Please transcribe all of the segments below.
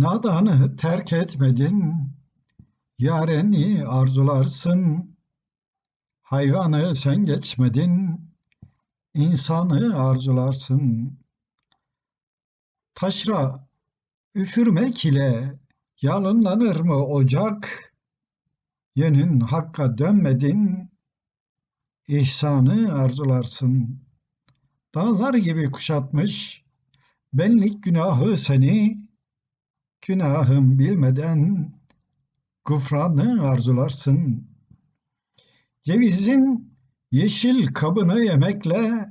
Nadanı terk etmedin, yareni arzularsın. Hayvanı sen geçmedin, insanı arzularsın. Taşra üfürmek ile yalınlanır mı ocak? Yenin hakka dönmedin, ihsanı arzularsın. Dağlar gibi kuşatmış benlik günahı seni, günahım bilmeden gufranı arzularsın. Cevizin yeşil kabını yemekle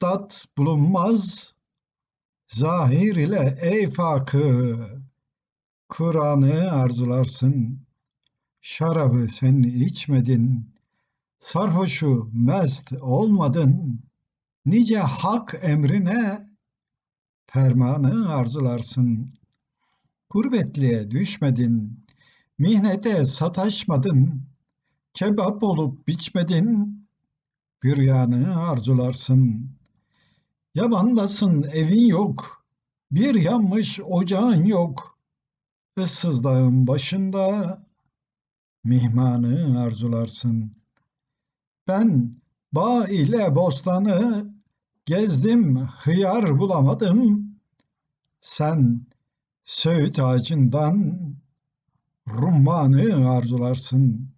tat bulunmaz. Zahir ile eyfakı, Kur'an'ı arzularsın. Şarabı sen içmedin, sarhoşu mest olmadın. Nice hak emrine fermanı arzularsın. Gurbetliğe düşmedin, mihnete sataşmadın, kebap olup biçmedin, büryanı arzularsın. Yabandasın evin yok, bir yanmış ocağın yok, ıssız dağın başında mihmanı arzularsın. Ben bağ ile bostanı gezdim, hıyar bulamadım. Sen söğüt ağacından rummanı arzularsın.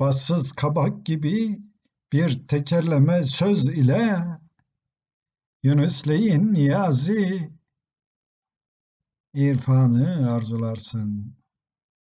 Bassız kabak gibi bir tekerleme söz ile Yunusleyin niyazi irfanı arzularsın.